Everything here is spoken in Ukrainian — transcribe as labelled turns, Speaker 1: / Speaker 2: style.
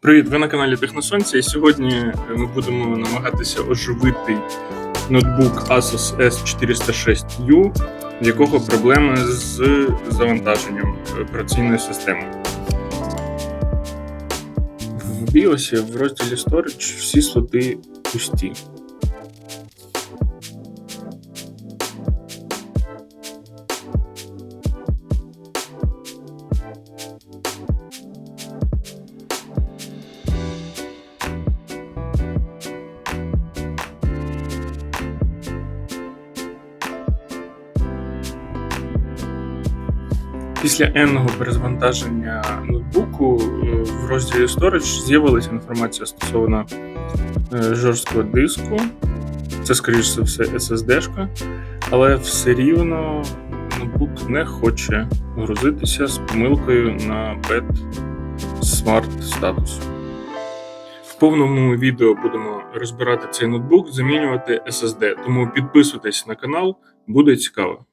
Speaker 1: Привіт, ви на каналі Техносонця, і сьогодні ми будемо намагатися оживити ноутбук Asus S406U, в якого проблеми з завантаженням операційної системи. В BIOS в розділі Storage всі слоти пусті. Після енного перезвантаження ноутбуку е, в розділі Storage з'явилася інформація стосовно е, жорсткого диску. Це, скоріш за все, SSD-шка, але все рівно ноутбук не хоче грузитися з помилкою на BET Smart статус. В повному відео будемо розбирати цей ноутбук, замінювати SSD, тому підписуйтесь на канал, буде цікаво.